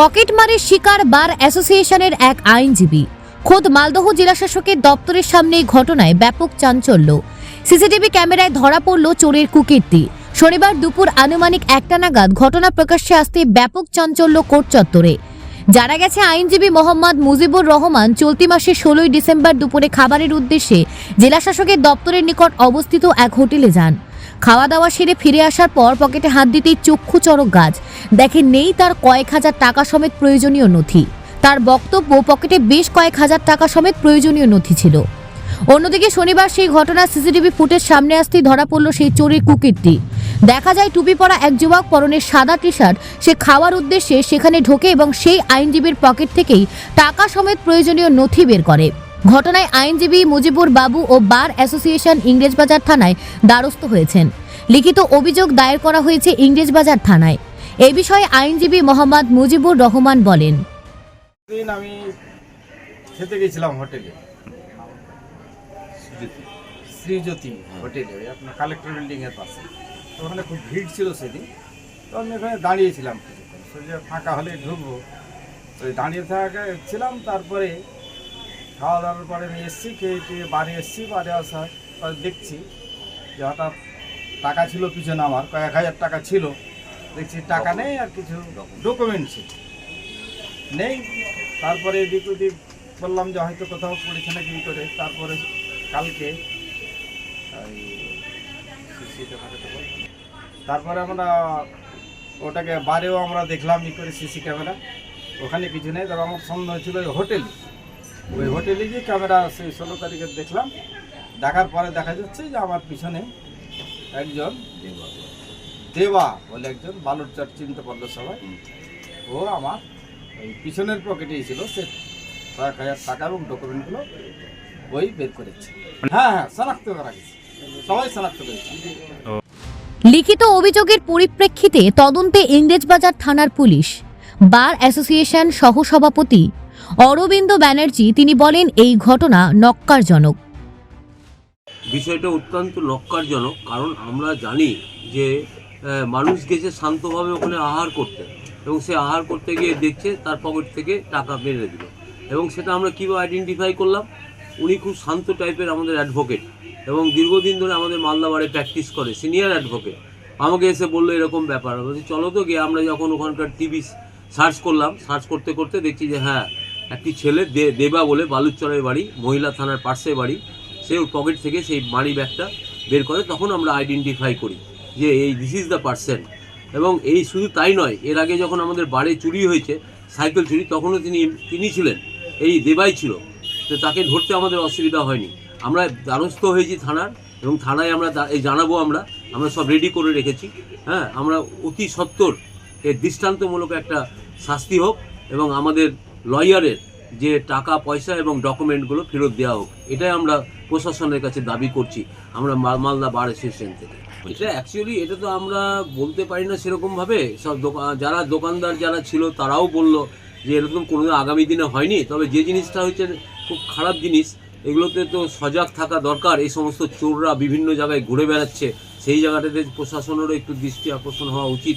পকেটমারের শিকার বার অ্যাসোসিয়েশনের এক আইনজীবী। খোদ মালদহ জেলাশাসকের দপ্তরের সামনে এই ঘটনায় ব্যাপক চাঞ্চল্য। সিসিটিভি ক্যামেরায় ধরা পড়ল চোরের কুকীর্তি। শনিবার দুপুর আনুমানিক একটা নাগাদ ঘটনা প্রকাশ্যে আসতে ব্যাপক চাঞ্চল্য কোর্ট চত্বরে। জানা গেছে, আইনজীবী মোহাম্মদ মুজিবুর রহমান চলতি মাসের ষোলোই ডিসেম্বর দুপুরে খাবারের উদ্দেশ্যে জেলাশাসকের দপ্তরের নিকট অবস্থিত এক হোটেলে যান। খাওয়া দাওয়া সেরে ফিরে আসার পর পকেটে হাত দিতেই চক্ষু চড়ক গাছ। দেখে নেই তার কয়েক হাজার টাকা সমেত প্রয়োজনীয় নথি। তার বক্তব্য, পকেটে বেশ কয়েক হাজার টাকা সমেত প্রয়োজনীয় নথি ছিল। অন্যদিকে শনিবার সেই ঘটনা সিসিটিভি ফুটেজ সামনে আসতেই ধরা পড়ল সেই চোরের কুকিরটি দেখা যায়, টুপি পরা এক যুবক পরনে সাদা টি শার্ট সে খাওয়ার উদ্দেশ্যে সেখানে ঢোকে এবং সেই আইনজীবীর পকেট থেকেই টাকা সমেত প্রয়োজনীয় নথি বের করে। ঘটনায় আইনজীবী মুজিবুর বাবু ও বার অ্যাসোসিয়েশন ইংরেজবাজার থানায় দ্বারস্থ হয়েছেন। লিখিত অভিযোগ দায়ের করা হয়েছে ইংরেজবাজার থানায়। এ বিষয়ে আইনজীবী মোহাম্মদ মুজিবুর রহমান বলেন। দিন আমি খেতে গেছিলাম হোটেলে। শ্রীজ্যোতি। হোটেলে ওই আপনার কালেক্টর বিল্ডিং এর পাশে। তো ওখানে খুব ভিড় ছিল সেদিন। তো আমি ওখানে দাঁড়িয়েছিলাম কিছুক্ষণ। ফাঁকা হলে ঢুকবো। তো দাঁড়িয়ে থাকা ছিলাম তারপরে খাওয়া দাওয়ার পরে আমি এসেছি খেয়ে টেয়ে বাড়ি এসেছি বাড়ি আসার পরে দেখছি যে হঠাৎ টাকা ছিল পিছনে আমার কয়েক হাজার টাকা ছিল। দেখছি টাকা নেই আর কিছু ডকুমেন্ট ছিল নেই। তারপরে এদিক ওদিক বললাম যে হয়তো কোথাও পড়েছে নাকি ই করে। তারপরে কালকে। তারপরে আমরা ওটাকে বারেও আমরা দেখলাম ই করে সিসি ক্যামেরা ওখানে কিছু নেই তবে আমার সন্দেহ ছিল হোটেলে ওই হোটেলে গিয়ে ক্যামেরা সেই ষোলো তারিখে দেখলাম। দেখার পরে দেখা যাচ্ছে যে আমার পিছনে একজন দেবা। বলে একজন বালুরচার চিনতে পারল সবাই ও আমার ওই পিছনের পকেটেই ছিল সে কয়েক হাজার টাকা এবং ডকুমেন্টগুলো ওই বের করেছে। হ্যাঁ হ্যাঁ শনাক্ত করা গেছে। সবাই শনাক্ত করেছে। লিখিত অভিযোগের পরিপ্রেক্ষিতে তদন্তে ইংরেজবাজার থানার পুলিশ বার অ্যাসোসিয়েশন সহসভাপতি অরবিন্দ ব্যানার্জি, তিনি বলেন, এই ঘটনা নক্কারজনক বিষয়টা অত্যন্ত লক্ষ্যজনক কারণ আমরা জানি যে মানুষ গেছে শান্তভাবে ওখানে আহার করতে, এবং সে আহার করতে গিয়ে দেখছে, তার পকেট থেকে টাকা মেরে দিল। এবং সেটা আমরা কীভাবে আইডেন্টিফাই করলাম? উনি খুব শান্ত টাইপের আমাদের অ্যাডভোকেট এবং দীর্ঘদিন ধরে আমাদের মালদাবারে প্র্যাকটিস করে সিনিয়র অ্যাডভোকেট আমাকে এসে বলল এরকম ব্যাপার বলছি, চলো তো গিয়ে আমরা যখন ওখানকার টিভি সার্চ করলাম সার্চ করতে করতে দেখছি যে হ্যাঁ একটি ছেলে দেবা বলে বালুচরের বাড়ি, মহিলা থানার পার্শ্বে বাড়ি। সে ওর পকেট থেকে সেই মানি ব্যাগটা বের করে। তখন আমরা আইডেন্টিফাই করি যে এই দিস ইজ দ্য পার্সন এবং এই শুধু তাই নয়, এর আগে যখন আমাদের বাড়ি চুরি হয়েছে, সাইকেল চুরি, তখনও তিনি তিনি ছিলেন। এই দেবাই ছিল। তো তাকে ধরতে আমাদের অসুবিধা হয়নি। আমরা দ্বারস্থ হয়েছি থানার এবং থানায় আমরা এই জানাব আমরা। আমরা সব রেডি করে রেখেছি। হ্যাঁ আমরা অতি সত্বর এর দৃষ্টান্তমূলক একটা শাস্তি হোক এবং আমাদের লয়ারের যে টাকা, পয়সা এবং ডকুমেন্টগুলো ফেরত দেওয়া হোক, এটাই আমরা প্রশাসনের কাছে দাবি করছি। আমরা মাল- মালদা বার অ্যাসোসিয়েশন থেকে। এটা অ্যাকচুয়ালি এটা তো আমরা বলতে পারি না সেরকমভাবে। সব দোকান যারা দোকানদার যারা ছিল, তারাও বলল যে এরকম কোনো আগামী দিনে হয়নি। তবে যে জিনিসটা হচ্ছে খুব খারাপ জিনিস, এগুলোতে তো সজাগ থাকা দরকার। এই সমস্ত চোররা বিভিন্ন জায়গায় ঘুরে বেড়াচ্ছে। সেই জায়গাটাতে প্রশাসনেরও একটু দৃষ্টি আকর্ষণ হওয়া উচিত।